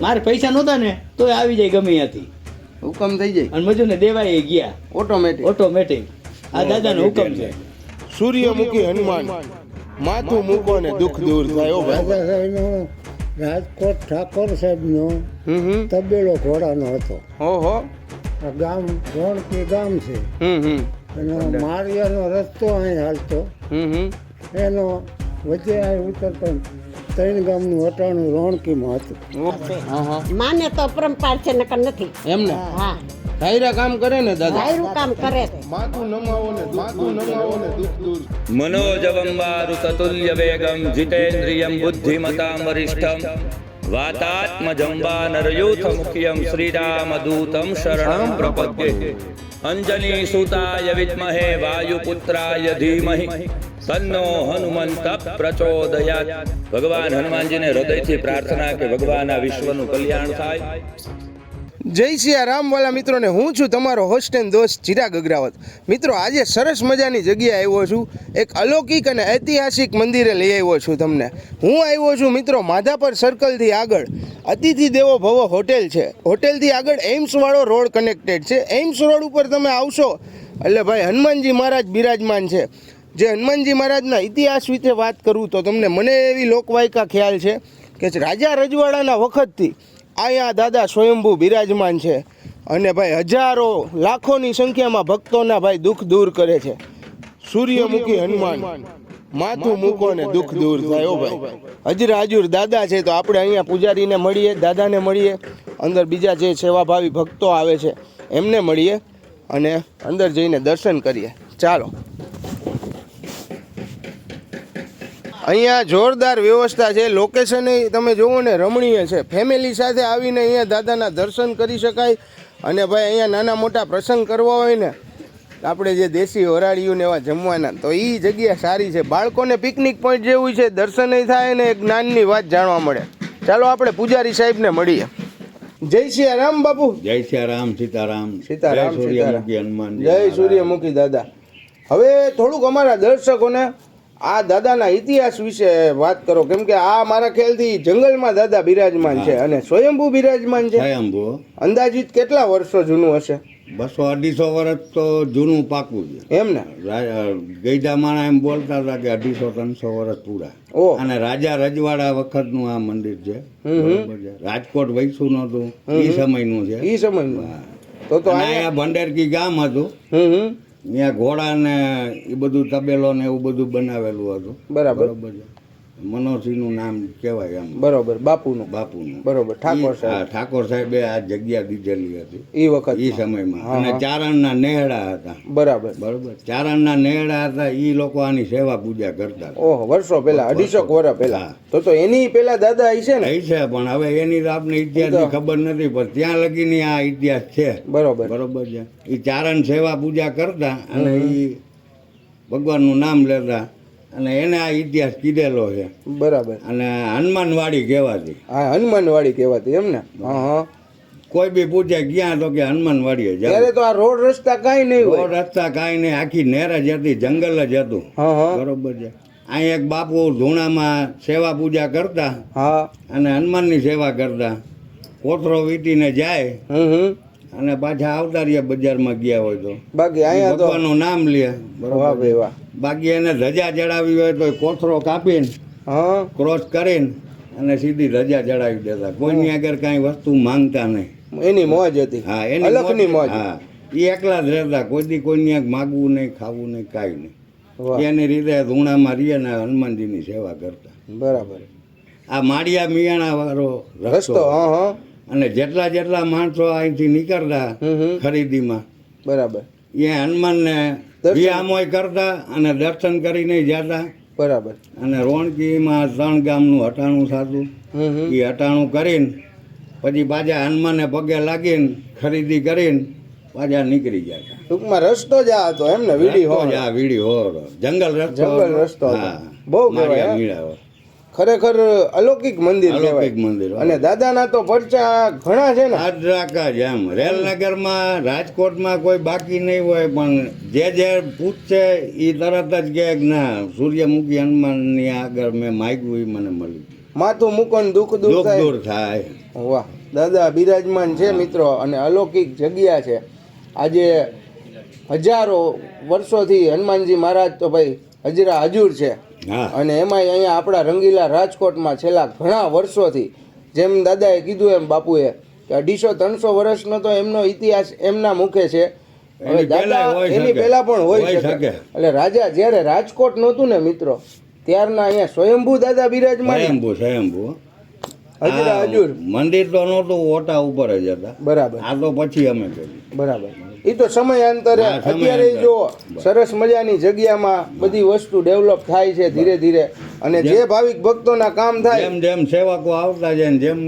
મારે પૈસા નહોતા ને તો આવી જાય ગમે ત્યાંથી. હુકમ થઈ જાય. અને મજૂરને દેવાય ગયા. ઓટોમેટિક ઓટોમેટિક આ દાદાનો હુકમ છે. સૂર્યમુખી હનુમાન. માથું મૂકો ને દુઃખ દૂર થાય ભાઈ. રાજકોટ ઠાકોર સાહેબનો તબેલો ઘોડાનો હતો. ઓહો ગામ ગામ કે ગામ છે. હમ હમ. એનો માળિયાનો રસ્તો અહીં હાલતો. હમ હમ. એનો વચ્ચે અહીં ઉતરતો ત્રણ ગામનું અટાણું રોણકીમાં હતું? માને તો પરંપરા છે નકર નથી. એમને હા. ધાયરા કામ કરે ને દાદા? ધાયરું કામ કરે માથું નમાવો ને માથું નમાવો ને દૂર દૂર. મનોજવમ મારુતતુલ્ય વેગમ જીતેન્દ્રિયમ બુદ્ધિમતામ વરિષ્ઠમ. વાતાત્મજમ નરયુથ મુખ્યમ શ્રીરામદૂતમ શરણમ પ્રપદ્યે. અંજની સુતાય વિદ્મહે વાયુપુત્રાય ધીમહિ તન્નો હનુમંત પ્રચોદયાત. ભગવાન હનુમાનજીને હૃદયથી પ્રાર્થના કે ભગવાન આ વિશ્વનું કલ્યાણ થાય. જય સિયા રામ વાલા મિત્રોને, હું છું તમારો હોસ્ટ એન્ડ દોસ્ત ચિરાગ અગ્રાવત. મિત્રો, આજે સરસ મજાની જગ્યાએ આવ્યો છું. એક અલૌકિક અને ઐતિહાસિક મંદિરે લઈ આવ્યો છું તમને. હું આવ્યો છું મિત્રો માધાપર સર્કલથી આગળ. અતિથિ દેવો ભવો હોટેલ છે. હોટેલથી આગળ એમ્સવાળો રોડ કનેક્ટેડ છે. એમ્સ રોડ ઉપર તમે આવશો એટલે ભાઈ હનુમાનજી મહારાજ બિરાજમાન છે. જે હનુમાનજી મહારાજના ઇતિહાસ વિશે વાત કરું તો તમને મને એવી લોકવાયકા ખ્યાલ છે કે રાજા રજવાડાના વખતથી અહીંયા દાદા સ્વયંભૂ બિરાજમાન છે અને ભાઈ હજારો લાખોની સંખ્યામાં ભક્તોના ભાઈ દુઃખ દૂર કરે છે. સૂર્યમુખી હનુમાન. માથું મૂકો ને દુઃખ દૂર થાય ઓ ભાઈ. હજરા હજુર દાદા છે તો આપણે અહીંયા પૂજારીને મળીએ દાદાને મળીએ. અંદર બીજા જે સેવાભાવી ભક્તો આવે છે એમને મળીએ અને અંદર જઈને દર્શન કરીએ. ચાલો. અહીંયા જોરદાર વ્યવસ્થા છે. લોકેશન તમે જોવો ને રમણીય છે. ફેમિલી સાથે આવીને અહીંયા દાદાના દર્શન કરી શકાય અને ભાઈ અહીંયા નાના મોટા પ્રસંગ કરવા હોય ને આપણે જે દેશી વરાળીયું ને એવા જમવાના તો એ જગ્યા સારી છે. બાળકોને પિકનિક પોઈન્ટ જેવું છે દર્શનય થાય ને એક જ્ઞાનની વાત જાણવા મળે. ચાલો આપણે પૂજારી સાહેબને મળીએ. જય શ્રી રામ બાપુ. જય શ્રી રામ સીતારામ. સીતારામ, જય સૂર્યમુખી હનુમાન જય સૂર્યમુખી દાદા. હવે થોડુંક અમારા દર્શકોને આ દાદાના ઇતિહાસ વિશે વાત કરો. કેમ કે આ મારા ખ્યાલથી જંગલમાં દાદા બિરાજમાન છે અને સ્વયંભૂ બિરાજમાન છે. સ્વયંભૂ અંદાજિત કેટલા વર્ષો જૂનું હશે? બસો અઢીસો વર્ષ તો જૂનું પાકું છે. એમ ને? ગઈડા માણા એમ બોલતા હતા કે અઢીસો ત્રણસો વર્ષ પૂરા. અને રાજા રજવાડા વખતનું આ મંદિર છે. રાજકોટ વૈસુ નતું એ સમયનું છે. એ સમયનું. તો તો અહીંયા ભંડેરકી ગામ હતું. ત્યાં ઘોડા ને એ બધું તબેલો ને એવું બધું બનાવેલું હતું. બરાબર. બરોબર છે મનોસિંહનું નામ કહેવાય એમ. બરોબર બાપુનું. બાપુનું. બરોબર ઠાકોર સાહેબ. ઠાકોર સાહેબે આ જગ્યા દીધેલી હતી. એ વખત એ સમયમાં. અને ચારણના નેહડા હતા. બરાબર. બરોબર. ચારણના નેહડા હતા એ લોકો આની સેવા પૂજા કરતા. ઓહો વર્ષો પહેલા અઢીસો વર્ષ પહેલા. તો તો એની પહેલા દાદા હશે ને? એ છે પણ હવે એની તો આપણે ઇતિહાસની ખબર નથી પણ ત્યાં લગીની આ ઇતિહાસ છે. બરોબર. બરોબર છે. એ ચારણ સેવા પૂજા કરતા અને એ ભગવાનનું નામ લેતા અને એને આ ઇતિહાસ કીધેલો છે. બરાબર. અને હનુમાનવાડી કહેવાતી. હા હનુમાનવાડી કહેવાતી એમ ને? હા. હા કોઈ બી પૂછે ક્યાં તો કે હનુમાનવાડીએ ત્યારે તો આ રોડ રસ્તા કાંઈ નહીં રોડ રસ્તા કાંઈ નહીં. આખી નેર જ હતી જંગલ જ હતું. બરોબર છે. અહીં એક બાપુ ધૂણામાં સેવા પૂજા કરતા હા. અને હનુમાનની સેવા કરતા. કોથરો વીટીને જાય. અને પાછા આવતા બજારમાં ગયા હોય તો. બાકી અહીંયા તો ભગવાનનું નામ લે. બરોબર. વાહ બાકી એને ધજા ચડાવી હોય તો કોથરો કાપીને હા. ક્રોસ કરીને અને સીધી ધજા ચડાવી દેતા. કોઈની આગળ કાંઈ વસ્તુ માંગતા નહીં. એની મોજ હતી. હા એની અલગની મોજ. હા. એ એકલા જ રહેતા. કોઈથી કોઈની આગળ માગવું નહીં ખાવું નહીં કાંઈ નહીં. એની રીતે ધૂણામાં રહીએ ને હનુમાનજીની સેવા કરતા. બરાબર. આ માળિયા મિયાણા વાળો રસ્તો. રસ્તો હા હા. અને જેટલા જેટલા માણસો અહીંથી નીકળતા ખરીદીમાં બરાબર. એ હનુમાનને વિયામોય કરતા અને દર્શન કરીને જતા. બરાબર. અને રોણકીમાં ત્રણ ગામનું હટાણું થતું. એ હટાણું કરીને પછી પાછા હનુમાનને પગે લાગીને ખરીદી કરીને પાછા નીકળી જાય ટૂંકમાં રસ્તો જ આ હતો એમ ને વીડી હો આ વીડી હો જંગલ રસ્તો જંગલ રસ્તો હા. બહુ. મીણા. ખરેખર અલૌકિક મંદિર અલૌકિક મંદિર અને દાદાના તો પરચા ઘણા છે ને. આદ્રાકા જ એમ. રેલનગરમાં રાજકોટમાં કોઈ બાકી નહીં હોય પણ જે જે પૂછશે એ તરત જ કહે ના સૂર્યમુખી હનુમાનની આગળ મેં માગ્યું એ મને મળ્યું માથું મૂકો દુઃખ દૂર દૂર થાય. વાહ દાદા બિરાજમાન છે મિત્રો અને અલૌકિક જગ્યા છે. આજે હજારો વર્ષોથી હનુમાનજી મહારાજ તો ભાઈ હજરા હજુર છે. અને એમાંય અહીંયા આપણા રંગીલા રાજકોટમાં છેલ્લા ઘણા વર્ષોથી જેમ દાદાએ કીધું એમ બાપુએ કે અઢીસો ત્રણસો વર્ષનો તો એમનો ઇતિહાસ એમના મુખે છે. હવે દાદા એની પહેલા પણ હોય શકે. એટલે રાજા જ્યારે રાજકોટ નહોતું ને મિત્રો ત્યારના અહીંયા સ્વયંભુ દાદા બિરાજમાન. સ્વયંભુ સ્વયંભુ. હજુર મંદિર તો નહોતું ઓટા ઉપર જ હતા. બરાબર. આ તો પછી અમે કર્યું. બરાબર. એ તો સમયાંતરે અત્યારે જો સરસ મજાની જગ્યામાં બધી વસ્તુ ડેવલપ થાય છે ધીરે ધીરે. અને જે ભાવિક ભક્તોના કામ થાય જેમ જેમ સેવકો આવતા જાય જેમ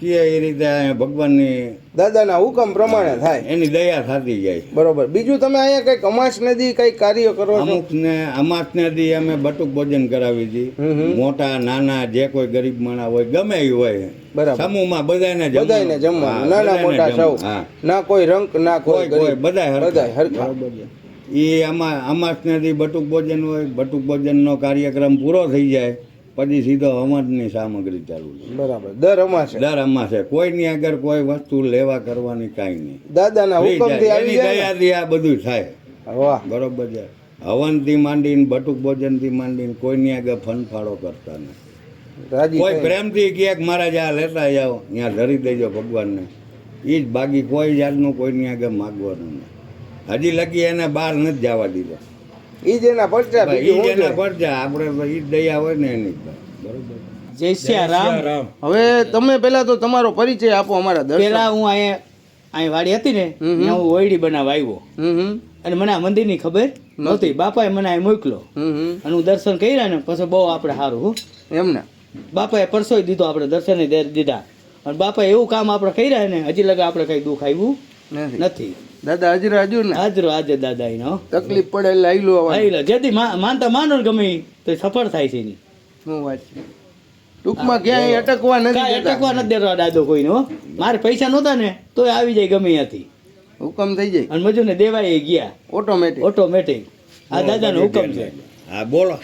કીએ એ રીતે ભગવાનની દાદાના હુકમ પ્રમાણે થાય. એની દયા થતી જાય. બરોબર. બીજું તમે અહીંયા કંઈક અમાસ નદી કઈ કાર્ય કરો અમુક ને અમાસ નદી અમે બટુક ભોજન કરાવી હતી મોટા નાના જે કોઈ ગરીબ માણા હોય ગમે એ હોય. બરાબર. સમૂહમાં બધાને બધાને જમવા જમવાનું. નાના મોટા સૌ. ના કોઈ રંક ના કોઈ કોઈ બધા બધા હરખા. એ હરખા. બરોબર છે. ઈ આમાં અમાસ ને દી બટુક ભોજન હોય બટુક ભોજનનો કાર્યક્રમ પૂરો થઈ જાય. પછી સીધો અમાસની સામગ્રી ચાલુ છે. બરાબર. દર અમાસે. દર અમાસે. કોઈની આગળ કોઈ વસ્તુ લેવા કરવાની કાંઈ નહીં. દાદાના હુકમથી આવી જાય આ બધું થાય. વાહ. બરોબર છે. હવનથી માંડીને બટુક ભોજનથી માંડીને કોઈની આગળ ફનફાળો કરતા નથી કોઈ. પ્રેમથી ક્યાંક મારા જ્યાં લેતા જાઓ ત્યાં ધરી દેજો ભગવાનને. એ જ બાકી કોઈ જાતનું કોઈની આગળ માગવાનું નહીં. હજી લગી એને બહાર નથી જવા દીધો. ઈ જ એના પરચા એ બીજું જ હું એના જોઈએ? પરચા. આપણે એ દયા હોય ને એની. બરોબર? જય શ્રી રામ હવે તમે પેલા તો તમારો પરિચય આપો અમારા દર્શક. પેલા હું અહીંયા અહીં વાડી હતી ને હું ઓયડી બનાવવા આવ્યો. હમ હમ. અને મને આ મંદિરની ખબર નહોતી. બાપાએ મને અહીં મોકલો. હમ હમ. અને હું દર્શન કર્યા ને પછી બહુ આપણે સારું હું. એમને બાપાએ પરસોય દીધો આપણે દર્શન દીધા. અને બાપાએ એવું કામ આપણે કર્યા ને હજી લગે આપણે કઈ દુઃખ આવ્યું નથી. નથી. દાદા હજરા હજુર ને. હાજરો આજે દાદા એનો તકલીફ પડે એટલે આઈલું આવવાનું. આઈલો જેથી મા- માનતા માનો ને ગમે તો સફળ થાય છે એની. શું વાત છે? ટૂંકમાં ક્યાંય અટકવા નથી અટકવા નથી દેતો દાદો કોઈનો મારે પૈસા નહોતા ને તો આવી જાય ગમે ત્યાંથી હુકમ થઈ જાય. અને મજૂરને દેવાય ગયા. ઓટોમેટિક ઓટોમેટિક આ દાદાનો હુકમ છે. હા બોલો.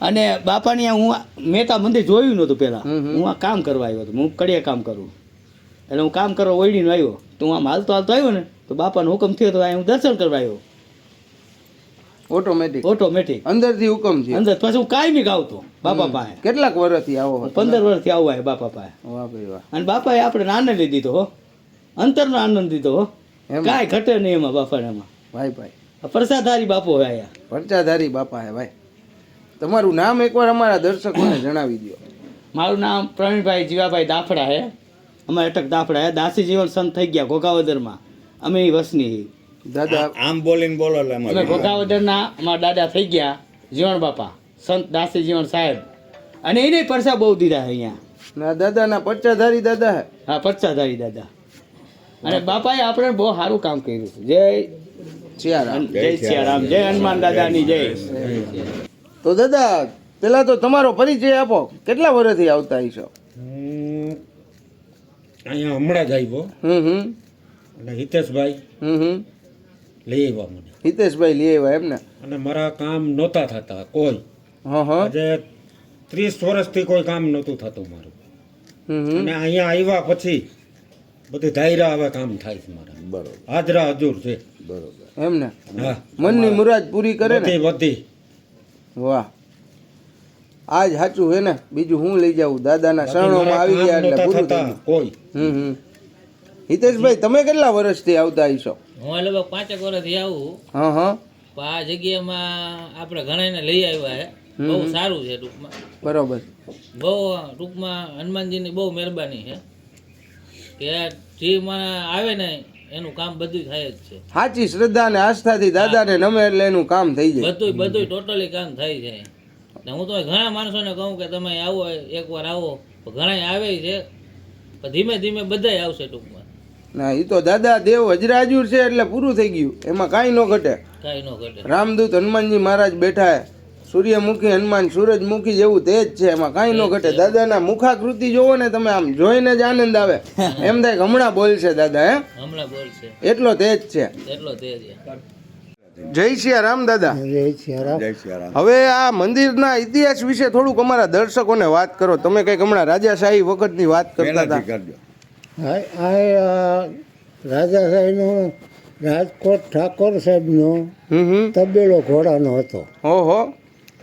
અને બાપાની હું આ- મેં મંદિર જોયું નહોતું પહેલાં. હું આ કામ કરવા આવ્યો હતો. હું કડિયા કામ કરું. એટલે હું કામ કરવા ઓળીને આવ્યો. તો હું આમ હાલતો હાલતો આવ્યો ને તો બાપાનો હુકમ થયો તો હું દર્શન કરવા આવ્યો. ઓટોમેટિક ઓટોમેટિક અંદરથી હુકમ છે અંદર પછી હું કાંઈ બી ગાવતો બાપા પાસે. કેટલાક વર્ષથી આવો પંદર વર્ષથી આવું આવે બાપા પાસે. વાહ ભાઈ વાહ. અને બાપાએ આપણે આનંદ દીધો હો. અંતરનો આનંદ દીધો હો. કાંઈ ઘટે નહીં એમાં બાપાને એમાં. ભાઈ ભાઈ. આ પ્રસાદહારી બાપો હોય આયા પરચાધારી બાપા હે ભાઈ. તમારું નામ એકવાર અમારા દર્શકોને જણાવી દો મારું નામ પ્રવીણભાઈ જીવાભાઈ દાફડા હે. અમારે અટક દાફડા દાસી જીવન સંત થઈ ગયા ઘોઘાવદરમાં. અમે વસની દાદા આમ બોલીને બોલો એટલે ઘોઘાવદરના અમારા દાદા થઈ ગયા જીવણ બાપા સંત દાસી જીવણ સાહેબ. અને એને પરસા બહુ દીધા છે અહીંયા. ના દાદાના પરચાધારી દાદા હે. પચ્ચાધારી દાદા. અને બાપાએ આપણે બહુ સારું કામ કર્યું જય સિયારામ. જય સિયારામ. જય હનુમાન દાદાની જય. તો દાદા પેલા તો તમારો પરિચય આપો. કેટલા વર્ષથી આવતા હશો? હું અહીંયા હમણાં જ આવ્યો. અને હિતેશભાઈ લઈ આવ્યા મને. હિતેશભાઈ લઈ આવ્યા એમને? અને મારા કામ નહોતા થતા કોઈ. હા હા. આજે ત્રીસ વર્ષથી કોઈ કામ નહોતું થતું મારું. અને અહીંયા આવ્યા પછી બધી ધાયરા હવે કામ થાય છે મારા. બરોબર. હાજરા હજુર છે. બરોબર. એમને? હા. મનની મુરાદ પૂરી કરે ને? બધી. વાહ. આજ સાચું હે ને? બીજું હું લઈ જાઉં? દાદાના શરણોમાં આવી ગયા એટલે પૂરું થઈ ગયું કોઈ. હમ હમ. હિતેશભાઈ તમે કેટલા વર્ષથી આવતા હશો? હું લગભગ પાંચેક વર્ષથી આવું હા હા. પણ આ જગ્યામાં આપણે ઘણાને લઈ આવ્યા છે બહુ સારું છે ટૂંકમાં. બરોબર. બહુ ટૂંકમાં હનુમાનજીની બહુ મહેરબાની છે કે જે મને આવે ને એનું કામ બધું થાય જ છે. સાચી શ્રદ્ધા અને આસ્થાથી દાદાને નમે એટલે એનું કામ થઈ જાય. બધું બધું ટોટલી કામ થાય છે. ને હું તો ઘણા માણસોને કહું કે તમે આવો એકવાર આવો. ઘણા આવે છે. ધીમે ધીમે બધાય આવશે ટૂંકમાં. ના એ તો દાદા દેવ હજરાજુર છે એટલે પૂરું થઈ ગયું. એમાં કાંઈ ન ઘટે. કાંઈ ન ઘટે. રામદૂત હનુમાનજી મહારાજ બેઠા સૂર્યમુખી હનુમાન સૂરજમુખી જેવું તેજ છે. એમાં કાંઈ ન ઘટે. દાદાના મુખાકૃતિ જોવો ને તમે આમ જોઈને જ આનંદ આવે. એમ થાય કે હમણાં બોલશે દાદા હે? હમણાં બોલશે. એટલો તેજ છે. એટલો તે છે. જય સિયારામ દાદા. જય સિયારામ. જય સિયારામ. હવે આ મંદિરના ઇતિહાસ વિશે થોડુંક અમારા દર્શકોને વાત કરો. તમે કંઈક હમણાં રાજાશાહી વખતની વાત કરતા હતા. કરજો. હા આ રાજા સાહેબનો રાજકોટ ઠાકોર સાહેબનો હમ હમ. તબેલો ઘોડાનો હતો. ઓહો.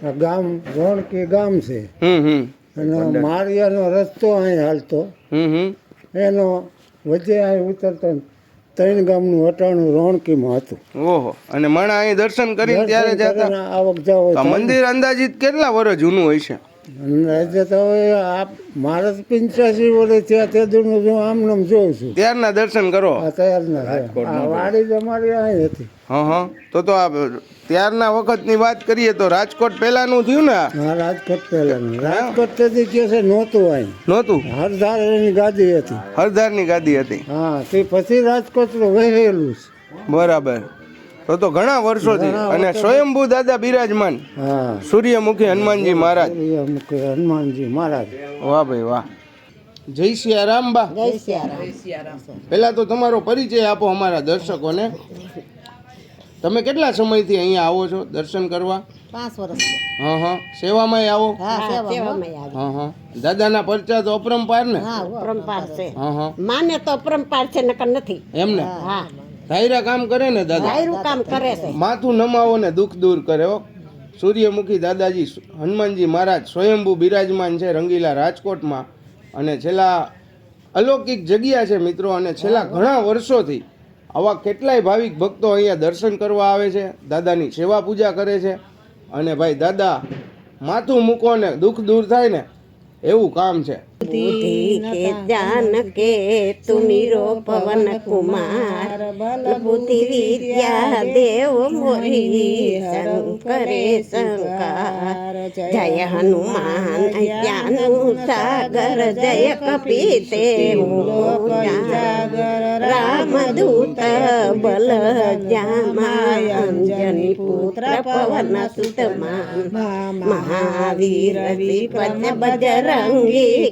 આ ગામ રોણકી ગામ છે. હમ હમ. અને માળિયાનો રસ્તો અહીં હાલતો. હમ હમ. એનો વચ્ચે અહીં ઉતરતો ત્રણ ગામનું અટાણું રોણકીમાં હતું. ઓહો અને મણા અહીં દર્શન કરીને ત્યારે જતા આવક જાવ મંદિર અંદાજિત કેટલા વર્ષ જૂનું હોય છે? અંદાજે તો હવે આ મારે તો પંચ્યાસી વર્ષ થયા તે દૂરનું જો આમ નામ જોઉં છું. ત્યારના દર્શન કરો. આ તૈયાર થાય આ વાડી જ અમારી અહીં હતી. હા હા. તો તો આ ત્યારના વખતની વાત કરીએ તો રાજકોટ પહેલાનું થયું ને? હા રાજકોટ પહેલાનું. રાજકોટ તેથી કે છે નહોતું અહીં. નહોતું? હરધાર એની ગાદી હતી. હરદારની ગાદી હતી. હા તે પછી રાજકોટ વહેલું છે. બરાબર. તો તો ઘણા વર્ષોથી અને સ્વયંભૂ દાદા બિરાજમાન. હા. સૂર્યમુખી હનુમાનજી મહારાજ. સૂર્યમુખી હનુમાનજી મહારાજ. વાહ ભાઈ વાહ. જય સિયા રામ બા. જય સિયારામ પહેલા તો તમારો પરિચય આપો અમારા દર્શકોને. તમે કેટલા સમયથી અહીંયા આવો છો દર્શન કરવા? પાંચ વર્ષ. હા હા. સેવામાં આવો? હા હા હા દાદાના પરચા તો અપરંપાર ને? અપરંપાર છે હા હા. માને તો અપરંપાર છે નકર નથી. એમને હા. ધાયરા કામ કરે ને દાદા? ધાયરું કામ કરે છે. માથું નમાવો ને દુઃખ દૂર કરે હો. સૂર્યમુખી દાદાજી હનુમાનજી મહારાજ સ્વયંભૂ બિરાજમાન છે રંગીલા રાજકોટમાં. અને છેલ્લા અલૌકિક જગ્યા છે મિત્રો અને છેલ્લા ઘણા વર્ષોથી આવા કેટલાય ભાવિક ભક્તો અહીંયા દર્શન કરવા આવે છે, દાદાની સેવા પૂજા કરે છે અને ભાઈ દાદા માથું મૂકો ને દુઃખ દૂર થાય ને એવું કામ છે. કે જાન કે તુમિરો પવન કુમાર બલ બુદ્ધિ વિદ્યા દેવ મોરી શંકરે શંકાર જય હનુમાન જ્ઞાન સાગર જય કપીતે રામદૂત બલ જામાય અંજની પુત્ર પવન સુતમાન મહાવીર વિપદ બજરંગી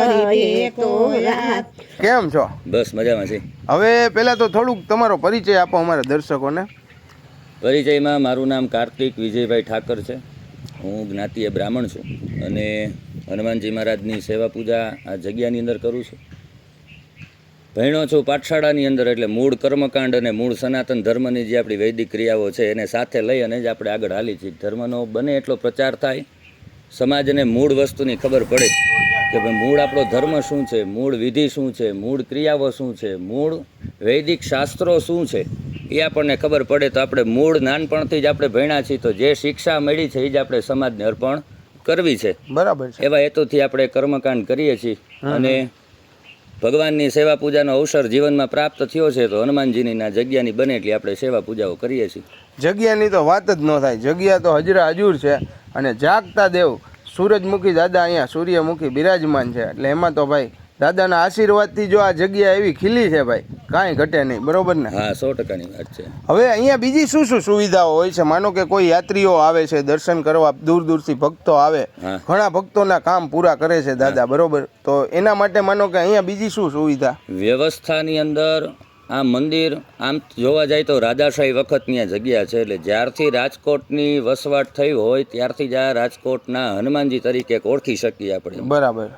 કેમ છો? બસ મજામાં છે. હવે પહેલાં તો થોડુંક તમારો પરિચય આપો અમારા દર્શકોને. પરિચયમાં મારું નામ કાર્તિક વિજયભાઈ ઠાકર છે. હું જ્ઞાતિય બ્રાહ્મણ છું અને હનુમાનજી મહારાજની સેવા પૂજા આ જગ્યાની અંદર કરું છું. ભણ્યો છું પાઠશાળાની અંદર એટલે મૂળ કર્મકાંડ અને મૂળ સનાતન ધર્મની જે આપણી વૈદિક ક્રિયાઓ છે એને સાથે લઈ અને જ આપણે આગળ હાલી છીએ. ધર્મનો બને એટલો પ્રચાર થાય સમાજને મૂળ વસ્તુની ખબર પડે. કે ભાઈ મૂળ આપણો ધર્મ શું છે? મૂળ વિધિ શું છે? મૂળ ક્રિયાઓ શું છે? મૂળ વૈદિક શાસ્ત્રો શું છે? એ આપણને ખબર પડે તો આપણે મૂળ નાનપણથી જ આપણે ભણ્યા છીએ. તો જે શિક્ષા મળી છે એ જ આપણે સમાજને અર્પણ કરવી છે. બરાબર છે. એવા હેતુથી આપણે કર્મકાંડ કરીએ છીએ. અને ભગવાનની સેવા પૂજાનો અવસર જીવનમાં પ્રાપ્ત થયો છે તો હનુમાનજીની ના જગ્યાની બને એટલી આપણે સેવા પૂજાઓ કરીએ છીએ. જગ્યાની તો વાત જ ન થાય. જગ્યા તો હજરા હજુર છે અને જાગતા દેવ સૂરજમુખી દાદા અહીંયા સૂર્યમુખી બિરાજમાન છે. એટલે એમાં તો ભાઈ દાદાના આશીર્વાદથી જો આ જગ્યા એવી ખીલી છે ભાઈ કાંઈ ઘટે નહીં. બરોબર ને? હા સો ટકાની વાત છે. હવે અહીંયા બીજી શું શું સુવિધાઓ હોય છે? માનો કે કોઈ યાત્રીઓ આવે છે દર્શન કરવા દૂર દૂરથી ભક્તો આવે ઘણા ભક્તોના કામ પૂરા કરે છે દાદા બરોબર? તો એના માટે માનો કે અહીંયા બીજી શું સુવિધા? વ્યવસ્થાની અંદર આ મંદિર આમ જોવા જાય તો રાજાશાહી વખતની આ જગ્યા છે. એટલે જ્યારથી રાજકોટની વસવાટ થઈ હોય ત્યારથી જ આ રાજકોટના હનુમાનજી તરીકે ઓળખી શકીએ આપણે. બરાબર.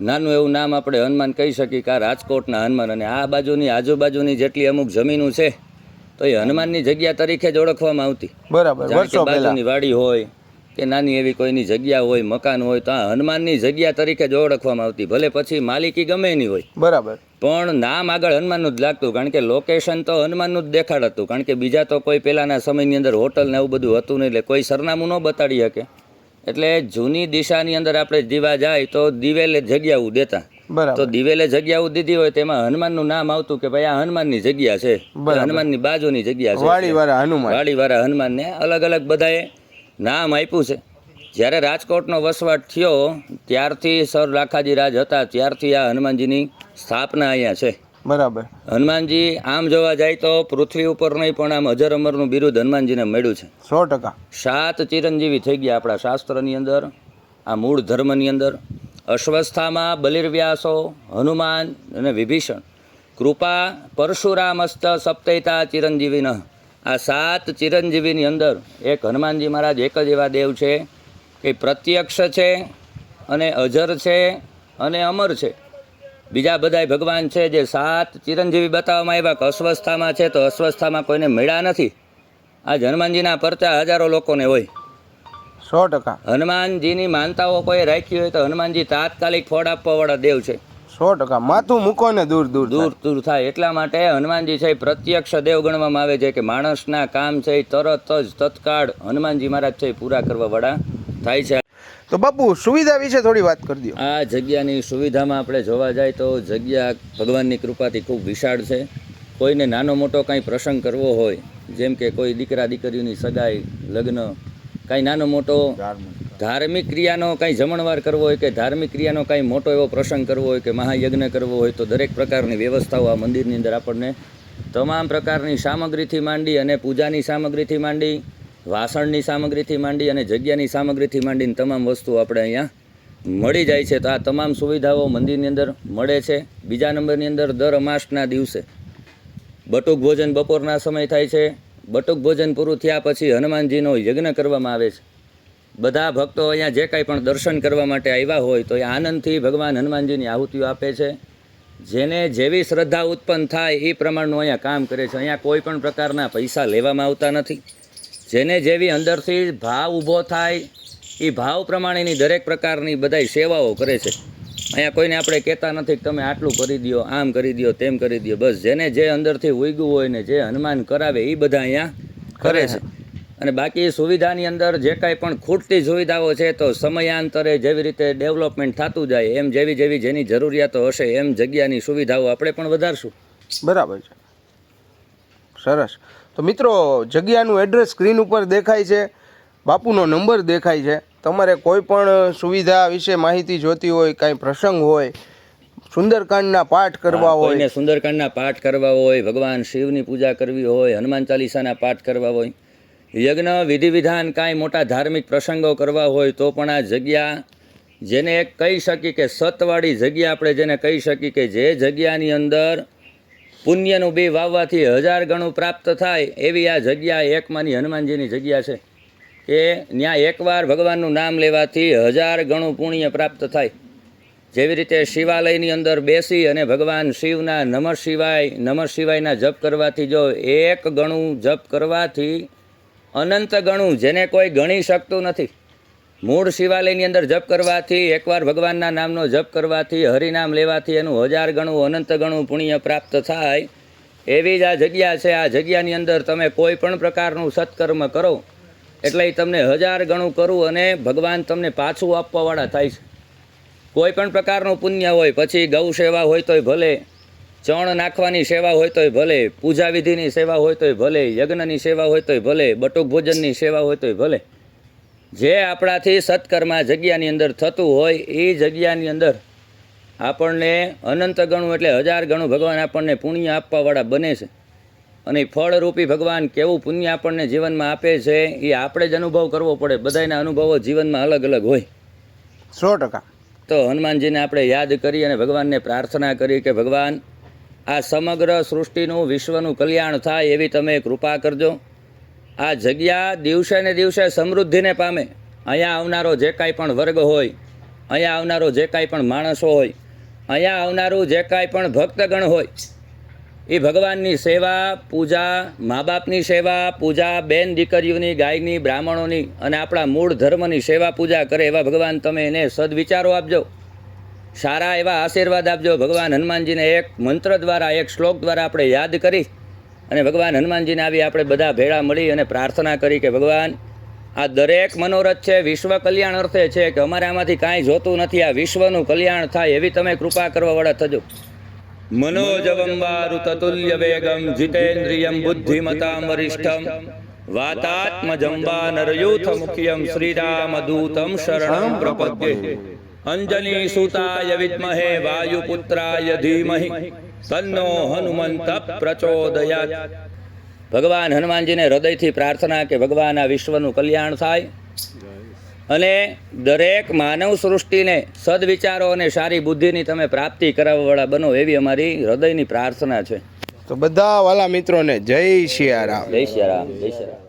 નાનું એવું નામ આપણે હનુમાન કહી શકીએ કે આ રાજકોટના હનુમાન અને આ બાજુની આજુબાજુની જેટલી અમુક જમીનો છે તો એ હનુમાનની જગ્યા તરીકે જ ઓળખવામાં આવતી. બરાબર બાજુની વાડી હોય કે નાની એવી કોઈની જગ્યા હોય મકાન હોય તો આ હનુમાનની જગ્યા તરીકે જ ઓળખવામાં આવતી. ભલે પછી માલિકી ગમે એની હોય. બરાબર. પણ નામ આગળ હનુમાનનું જ લાગતું કારણ કે લોકેશન તો હનુમાનનું જ દેખાડ હતું કારણ કે બીજા તો કોઈ પહેલાંના સમયની અંદર હોટલ ને એવું બધું હતું નહીં એટલે કોઈ સરનામું ન બતાડી શકે. એટલે જૂની દિશાની અંદર આપણે દીવા જાય તો દિવેલે જગ્યાઓ દેતા. તો દિવેલે જગ્યાઓ દીધી હોય તેમાં હનુમાનનું નામ આવતું કે ભાઈ આ હનુમાનની જગ્યા છે હનુમાનની બાજુની જગ્યા છે. વાળીવાળા હનુમાન. વાળીવાળા હનુમાનને અલગ અલગ બધાએ નામ આપ્યું છે. જ્યારે રાજકોટનો વસવાટ થયો ત્યારથી સર લાખાજી રાજ હતા ત્યારથી આ હનુમાનજીની સ્થાપના અહીંયા છે. બરાબર. હનુમાનજી આમ જોવા જાય તો પૃથ્વી ઉપર નહીં પણ આમ અજર અમરનું બિરુદ હનુમાનજીને મળ્યું છે. સો ટકા. સાત ચિરંજીવી થઈ ગયા આપણા શાસ્ત્રની અંદર આ મૂળ ધર્મની અંદર. અશ્વસ્થામાં બલિર્વ્યાસો હનુમાન અને વિભીષણ. કૃપા પરશુરામસ્ત સપ્તૈતા ચિરંજીવીન. આ સાત ચિરંજીવીની અંદર એક હનુમાનજી મહારાજ એક જ એવા દેવ છે કે પ્રત્યક્ષ છે અને અજર છે અને અમર છે. બીજા બધાય ભગવાન છે જે સાત ચિરંજીવી બતાવવામાં આવ્યા કે અસ્વસ્થામાં છે તો અસ્વસ્થામાં કોઈને મળ્યા નથી. આજ હનુમાનજીના પરચા હજારો લોકોને હોય. સો ટકા. હનુમાનજીની માનતાઓ કોઈ રાખી હોય તો હનુમાનજી તાત્કાલિક ફળ આપવાવાળા દેવ છે. સો ટકા. માથું મૂકો ને દૂર દૂર દૂર દૂર થાય. એટલા માટે હનુમાનજી છે પ્રત્યક્ષ દેવ ગણવામાં આવે છે કે માણસના કામ છે તરત જ તત્કાળ હનુમાનજી મહારાજ છે પૂરા પૂરા કરવાવાળા થાય છે. તો બાપુ સુવિધા વિશે થોડી વાત કરી દો. આ જગ્યાની સુવિધામાં આપણે જોવા જાય તો જગ્યા ભગવાનની કૃપાથી ખૂબ વિશાળ છે. કોઈને નાનો મોટો કાંઈ પ્રસંગ કરવો હોય જેમ કે કોઈ દીકરા દીકરીની સગાઈ લગ્ન કાંઈ નાનો મોટો ધાર્મિક. ક્રિયાનો કાંઈ જમણવાર કરવો હોય કે ધાર્મિક ક્રિયાનો કાંઈ મોટો એવો પ્રસંગ કરવો હોય કે મહાયજ્ઞ કરવો હોય તો દરેક પ્રકારની વ્યવસ્થાઓ આ મંદિરની અંદર આપણને તમામ પ્રકારની સામગ્રીથી માંડી અને પૂજાની સામગ્રીથી માંડી વાસણની સામગ્રીથી માંડી અને જગ્યાની સામગ્રીથી માંડીને તમામ વસ્તુઓ આપણે અહીંયા મળી જાય છે. તો આ તમામ સુવિધાઓ મંદિરની અંદર મળે છે. બીજા નંબરની અંદર દર અમાસના દિવસે બટુક ભોજન બપોરના સમય થાય છે. બટુક ભોજન પૂરું થયા પછી હનુમાનજીનો યજ્ઞ કરવામાં આવે છે. બધા ભક્તો અહીંયા જે કાંઈ પણ દર્શન કરવા માટે આવ્યા હોય તો એ આનંદથી ભગવાન હનુમાનજીની આહુતિઓ આપે છે. જેને જેવી શ્રદ્ધા ઉત્પન્ન થાય એ પ્રમાણનું અહીંયા કામ કરે છે. અહીંયા કોઈ પણ પ્રકારના પૈસા લેવામાં આવતા નથી. જેને જેવી અંદરથી ભાવ ઊભો થાય એ ભાવ પ્રમાણેની દરેક પ્રકારની બધાય સેવાઓ કરે છે. અહીંયા કોઈને આપણે કહેતા નથી તમે આટલું કરી દો આમ કરી દો તેમ કરી દો બસ જેને જે અંદરથી ઉગ્યું હોય ને જે હનુમાન કરાવે એ બધા અહીંયા કરે છે. અને બાકી સુવિધાની અંદર જે કાંઈ પણ ખૂટતી સુવિધાઓ છે, તો સમયાંતરે જેવી રીતે ડેવલપમેન્ટ થતું જાય, એમ જેવી જેવી જેની જરૂરિયાતો હશે, એમ જગ્યાની સુવિધાઓ આપણે પણ વધારશું. બરાબર છે. સરસ. તો મિત્રો જગ્યાનું એડ્રેસ સ્ક્રીન ઉપર દેખાય છે બાપુનો નંબર દેખાય છે. તમારે કોઈ પણ સુવિધા વિશે માહિતી જોતી હોય કાંઈ પ્રસંગ હોય સુંદરકાંડના પાઠ કરવા હોય. સુંદરકાંડના પાઠ કરવા હોય ભગવાન શિવની પૂજા કરવી હોય હનુમાન ચાલીસાના પાઠ કરવા હોય યજ્ઞ વિધિ વિધાન કાંઈ મોટા ધાર્મિક પ્રસંગો કરવા હોય તો પણ આ જગ્યા જેને કહી શકી કે સતવાળી જગ્યા આપણે જેને કહી શકી કે જે જગ્યાની અંદર પુણ્યનું બી વાવવાથી હજાર ગણું પ્રાપ્ત થાય એવી આ જગ્યા એકમાંની હનુમાનજીની જગ્યા છે કે ત્યાં એકવાર ભગવાનનું નામ લેવાથી હજાર ગણું પુણ્ય પ્રાપ્ત થાય. જેવી રીતે શિવાલયની અંદર બેસી અને ભગવાન શિવના નમઃ શિવાય, નમઃ શિવાયના જપ કરવાથી જો એક ગણું જપ કરવાથી અનંત ગણું, જેને કોઈ ગણી શકતું નથી. મૂળ શિવાલયની અંદર જપ કરવાથી, એકવાર ભગવાનના નામનો જપ કરવાથી, હરિનામ લેવાથી એનું હજાર ગણું અનંત ગણું પુણ્ય પ્રાપ્ત થાય. એવી જ આ જગ્યા છે. આ જગ્યાની અંદર તમે કોઈ પણ પ્રકારનું સત્કર્મ કરો, એટલે તમને હજાર ગણું કરવું અને ભગવાન તમને પાછું આપવાવાળા થાય છે. કોઈ પણ પ્રકારનું પુણ્ય હોય, પછી ગૌ સેવા હોય તોય ભલે, ચણ નાખવાની સેવા હોય તોય ભલે પૂજા વિધિની સેવા હોય તોય ભલે, યજ્ઞની સેવા હોય તોય ભલે, બટુક ભોજનની સેવા હોય તોય ભલે. જે આપણાથી સત્કર્મા જગ્યાની અંદર થતું હોય એ જગ્યાની અંદર આપણને અનંત ગણું એટલે હજાર ગણું ભગવાન આપણને પુણ્ય આપવાવાળા બને છે. અને ફળરૂપી ભગવાન કેવું પુણ્ય આપણને જીવનમાં આપે છે એ આપણે જ અનુભવ કરવો પડે. બધાના અનુભવો જીવનમાં અલગ અલગ હોય. સો ટકા. તો હનુમાનજીને આપણે યાદ કરી અને ભગવાનને પ્રાર્થના કરી કે ભગવાન આ સમગ્ર સૃષ્ટિનું વિશ્વનું કલ્યાણ થાય એવી તમે કૃપા કરજો. આ જગ્યા દિવસે ને દિવસે સમૃદ્ધિને પામે. અહીંયા આવનારો જે કાંઈ પણ વર્ગ હોય, અહીંયા આવનારો જે કાંઈ પણ માણસો હોય, અહીંયા આવનારું જે કાંઈ પણ ભક્તગણ હોય, એ ભગવાનની સેવા, પૂજા મા બાપની સેવા, પૂજા, બેન દીકરીઓની, ગાયની, બ્રાહ્મણોની અને આપણા મૂળ ધર્મની સેવા, પૂજા કરે એવા ભગવાન તમે એને સદવિચારો આપજો. સારા એવા આશીર્વાદ આપજો. ભગવાન હનુમાનજીને એક મંત્ર દ્વારા, એક શ્લોક દ્વારા આપણે યાદ કરી. અને ભગવાન હનુમાનજીને આવી આપણે બધા ભેળા મળી અને પ્રાર્થના કરી કે ભગવાન, આ દરેક મનોરથ છે, વિશ્વ કલ્યાણ અર્થે છે કે અમારે આમાંથી કાંઈ જોતું નથી, આ વિશ્વનું કલ્યાણ થાય એવી તમે કૃપા કરવા વડા થજો. મનોજવમ વારુ તતુલ્ય વેગમ જીતેન્દ્રિયમ બુદ્ધિમતામ વરિષ્ઠમ વાતાત્મજમ વા નરયુથ મુખ્યમ શ્રીરામ દૂતમ શરણમ પ્રપદ્યે. અંજની સુતાય વિદ્મહે વાયુપુત્રાય ધીમહિ. તન્નો હનુમંત પ્રચોદયાત. ભગવાન હનુમાનજીને હૃદયથી પ્રાર્થના કે ભગવાન આ વિશ્વનું કલ્યાણ થાય. અને દરેક માનવ સૃષ્ટિને સદવિચારો અને સારી બુદ્ધિની તમે પ્રાપ્તિ કરાવવાવાળા બનો એવી અમારી હૃદયની પ્રાર્થના છે. તો બધા વાલા મિત્રોને જય શિયારામ જય શિયારામ રામ જય શ્રી રામ.